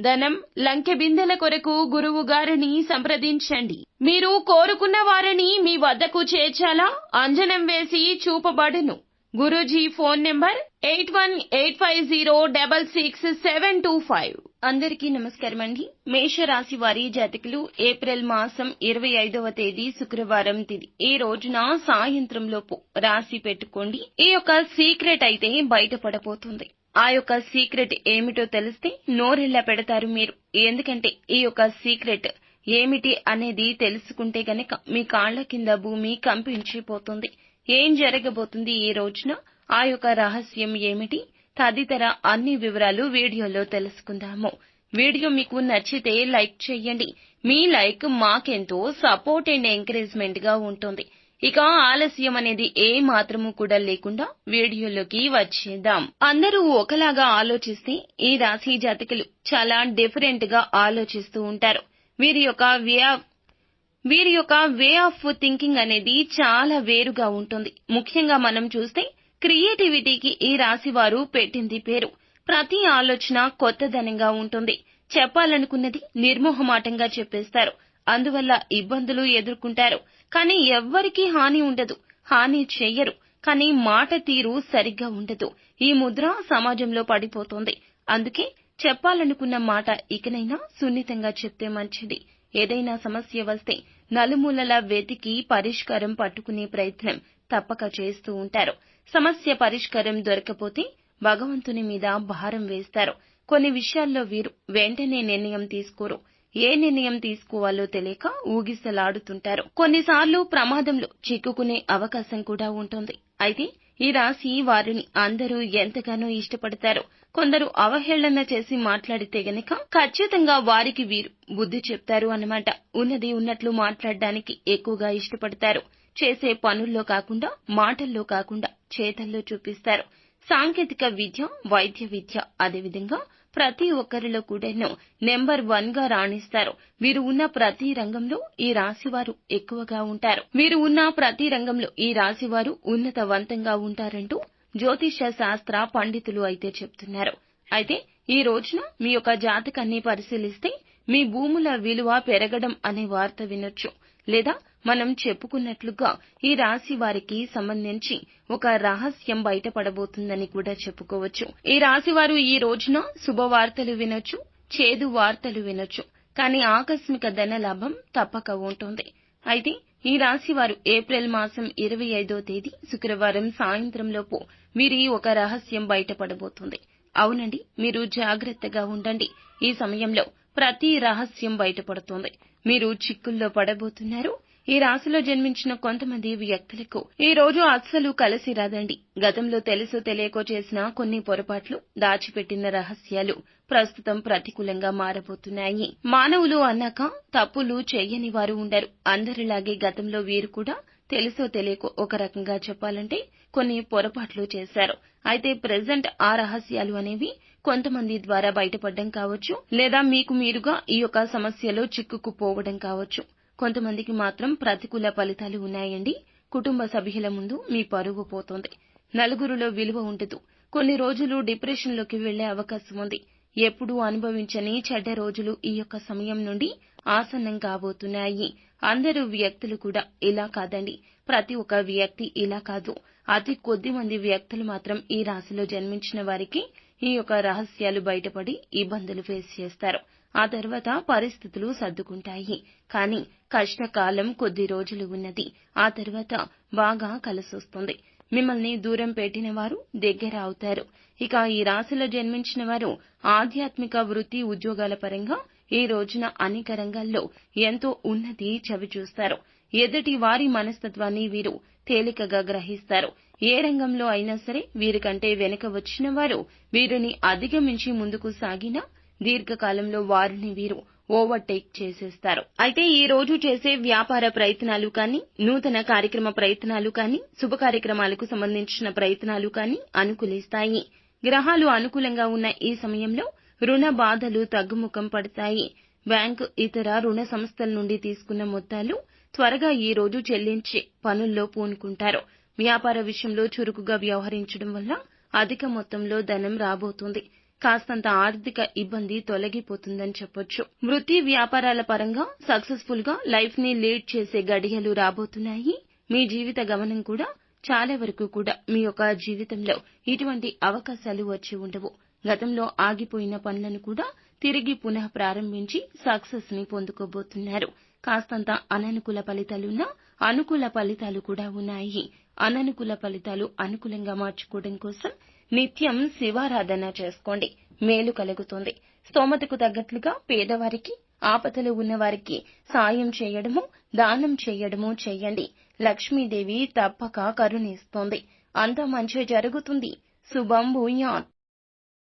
ధనం లంకె బిందెల కొరకు గురువు గారిని సంప్రదించండి. మీరు కోరుకున్న వారిని మీ వద్దకు చేర్చాలా? అంజనం వేసి చూపబడును. Guruji phone number eight one eight five zero double six seven two five. అందరికీ నమస్కారం అండి మేషరాశి వారి జాతకులు ఏప్రిల్ మాసం ఇరవై ఐదవ తేదీ శుక్రవారం తిది. ఈ రోజున సాయంత్రం లోపు రాసి పెట్టుకోండి. ఈ యొక్క సీక్రెట్ అయితే బయటపడబోతుంది. ఆ యొక్క సీక్రెట్ ఏమిటో తెలిస్తే నోరెల్లా పెడతారు మీరు. ఎందుకంటే ఈ యొక్క సీక్రెట్ ఏమిటి అనేది తెలుసుకుంటే గనక మీ కాళ్ళ కింద భూమి కంపించిపోతుంది. ఏం జరగబోతుంది ఈ రోజున? ఆ యొక్క రహస్యం ఏమిటి? తదితర అన్ని వివరాలు వీడియోలో తెలుసుకుందాము. వీడియో మీకు నచ్చితే లైక్ చేయండి. మీ లైక్ మాకెంతో సపోర్ట్ అండ్ ఎంకరేజ్మెంట్గా ఉంటుంది. ఇక ఆలస్యం అనేది ఏ మాత్రము కూడా లేకుండా వీడియోలోకి వచ్చేద్దాం. అందరూ ఒకలాగా ఆలోచిస్తే ఈ రాశి జాతకులు చాలా డిఫరెంట్గా ఆలోచిస్తూ ఉంటారు. వీరి యొక్క వే ఆఫ్ వీరి యొక్క వే ఆఫ్ థింకింగ్ అనేది చాలా వేరుగా ఉంటుంది. ముఖ్యంగా మనం చూస్తే క్రియేటివిటీకి ఈ రాశి వారు పెట్టింది పేరు. ప్రతి ఆలోచన కొత్తదనంగా ఉంటుంది. చెప్పాలనుకున్నది నిర్మోహమాటంగా చెప్పేస్తారు. అందువల్ల ఇబ్బందులు ఎదుర్కొంటారు. కానీ ఎవ్వరికీ హాని ఉండదు. హాని చెయ్యరు. కానీ మాట తీరు సరిగ్గా ఉండదు. ఈ ముద్ర సమాజంలో పడిపోతోంది. అందుకే చెప్పాలనుకున్న మాట ఇకనైనా సున్నితంగా చెప్తే మంచిది. ఏదైనా సమస్య వస్తే నలుమూలల వెతికి పరిష్కారం పట్టుకునే ప్రయత్నం తప్పక చేస్తూ ఉంటారు. సమస్య పరిష్కారం దొరకపోతే భగవంతుని మీద భారం వేస్తారు. కొన్ని విషయాల్లో వీరు వెంటనే నిర్ణయం తీసుకోరు. ఏ నిర్ణయం తీసుకోవాలో తెలియక ఊగిసలాడుతుంటారు. కొన్నిసార్లు ప్రమాదంలో చిక్కుకునే అవకాశం కూడా ఉంటుంది. అయితే ఈ రాశి వారిని అందరూ ఎంతగానో ఇష్టపడతారు. కొందరు అవహేళన చేసి మాట్లాడితే గనక ఖచ్చితంగా వారికి వీరు బుద్ధి చెప్తారు అన్నమాట. ఉన్నది ఉన్నట్లు మాట్లాడడానికి ఎక్కువగా ఇష్టపడతారు. చేసే పనుల్లో కాకుండా మాటల్లో కాకుండా చేతల్లో చూపిస్తారు. సాంకేతిక విద్య వైద్య విద్య అదేవిధంగా ప్రతి ఒక్కరిలో కూడాను నెంబర్ వన్గా రాణిస్తారు. వీరు ఉన్న ప్రతి రంగంలో ఈ రాశివారు ఎక్కువగా ఉంటారు. వీరు ఉన్న ప్రతి రంగంలో ఈ రాశివారు ఉన్నతవంతంగా ఉంటారంటూ జ్యోతిష శాస్త్ర పండితులు అయితే చెప్తున్నారు. అయితే ఈ రోజున మీ యొక్క జాతకాన్ని పరిశీలిస్తే మీ భూముల విలువ పెరగడం అనే వార్త వినొచ్చు. లేదా మనం చెప్పుకున్నట్లుగా ఈ రాశి వారికి సంబంధించి ఒక రహస్యం బయటపడబోతుందని కూడా చెప్పుకోవచ్చు. ఈ రాశి వారు ఈ రోజున శుభవార్తలు వినొచ్చు చేదు వార్తలు వినొచ్చు కానీ ఆకస్మిక ధన లాభం తప్పక ఉంటుంది. అయితే ఈ రాశి వారు ఏప్రిల్ మాసం ఇరవై ఐదో తేదీ శుక్రవారం సాయంత్రంలోపు వీరి ఒక రహస్యం బయటపడబోతుంది. అవునండి మీరు జాగ్రత్తగా ఉండండి. ఈ సమయంలో ప్రతి రహస్యం బయటపడుతుంది. మీరు చిక్కుల్లో పడబోతున్నారు. ఈ రాశిలో జన్మించిన కొంతమంది వ్యక్తులకు ఈ రోజు అస్సలు కలిసి రాదండి. గతంలో తెలుసో తెలియకో చేసిన కొన్ని పొరపాట్లు దాచిపెట్టిన రహస్యాలు ప్రస్తుతం ప్రతికూలంగా మారబోతున్నాయి. మానవులు అన్నాక తప్పులు చేయని వారు ఉండరు. అందరిలాగే గతంలో వీరు కూడా తెలుసో తెలియకో ఒక రకంగా చెప్పాలంటే కొన్ని పొరపాట్లు చేశారు. అయితే ప్రెజెంట్ ఆ రహస్యాలు అనేవి కొంతమంది ద్వారా బయటపడడం కావచ్చు లేదా మీకు మీరుగా ఈ యొక్క సమస్యలో చిక్కుకుపోవడం కావచ్చు. కొంతమందికి మాత్రం ప్రతికూల ఫలితాలు ఉన్నాయండి. కుటుంబ సభ్యుల ముందు మీ పరువు పోతోంది. నలుగురిలో విలువ ఉండదు. కొన్ని రోజులు డిప్రెషన్లోకి వెళ్ళే అవకాశం ఉంది. ఎప్పుడూ అనుభవించని చెడ్డ రోజులు ఈ యొక్క సమయం నుండి ఆసన్నం కాబోతున్నాయి. అందరూ వ్యక్తులు కూడా ఇలా కాదండి. ప్రతి ఒక్క వ్యక్తి ఇలా కాదు. అతి కొద్ది మంది వ్యక్తులు మాత్రం ఈ రాశిలో జన్మించిన వారికి ఈ యొక్క రహస్యాలు బయటపడి ఇబ్బందులు ఫేస్ చేస్తారు. ఆ తర్వాత పరిస్థితులు సర్దుకుంటాయి. కానీ కష్టకాలం కొద్ది రోజులు ఉన్నది. ఆ తర్వాత బాగా కలిసొస్తుంది. మిమ్మల్ని దూరం పెట్టిన వారు దగ్గర అవుతారు. ఇక ఈ రాశిలో జన్మించిన వారు ఆధ్యాత్మిక వృత్తి ఉద్యోగాల పరంగా ఈ రోజున అనేక రంగాల్లో ఎంతో ఉన్నతి చవి చూస్తారు ఎదుటి వారి మనస్తత్వాన్ని వీరు తేలికగా గ్రహిస్తారు. ఏ రంగంలో అయినా సరే వీరికంటే వెనుక వచ్చిన వారు వీరిని అధిగమించి ముందుకు సాగినా దీర్ఘకాలంలో వారిని వీరు ఓవర్టేక్ చేసేస్తారు. అయితే ఈ రోజు చేసే వ్యాపార ప్రయత్నాలు కానీ నూతన కార్యక్రమ ప్రయత్నాలు కానీ శుభ కార్యక్రమాలకు సంబంధించిన ప్రయత్నాలు కానీ అనుకూలిస్తాయి. గ్రహాలు అనుకూలంగా ఉన్న ఈ సమయంలో రుణ బాధలు తగ్గుముఖం పడతాయి. బ్యాంకు ఇతర రుణ సంస్థల నుండి తీసుకున్న మొత్తాలు త్వరగా ఈ రోజు చెల్లించి పనుల్లో పూనుకుంటారు. వ్యాపార విషయంలో చురుకుగా వ్యవహరించడం వల్ల అధిక మొత్తంలో ధనం రాబోతుంది. కాస్తంత ఆర్థిక ఇబ్బంది తొలగిపోతుందని చెప్పొచ్చు. వృత్తి వ్యాపారాల పరంగా సక్సెస్ఫుల్గా లైఫ్ని లీడ్ చేసే గడియలు రాబోతున్నాయి. మీ జీవిత గమనం కూడా చాలా వరకు కూడా మీ యొక్క జీవితంలో ఇటువంటి అవకాశాలు వచ్చి ఉండవు. గతంలో ఆగిపోయిన పనులను కూడా తిరిగి పునః ప్రారంభించి సక్సెస్ని పొందుకోబోతున్నారు. కాస్తంత అననుకూల ఫలితాలున్నా అనుకూల ఫలితాలు కూడా ఉన్నాయి. అననుకూల ఫలితాలు అనుకూలంగా మార్చుకోవడం కోసం నిత్యం శివారాధన చేసుకోండి. మేలు కలుగుతుంది. స్తోమతకు తగ్గట్లుగా పేదవారికి ఆపదలు ఉన్నవారికి సాయం చేయడము దానం చేయడము చేయండి. లక్ష్మీదేవి తప్పక కరుణిస్తోంది. అంత మంచి జరుగుతుంది. శుభం భూయాత్.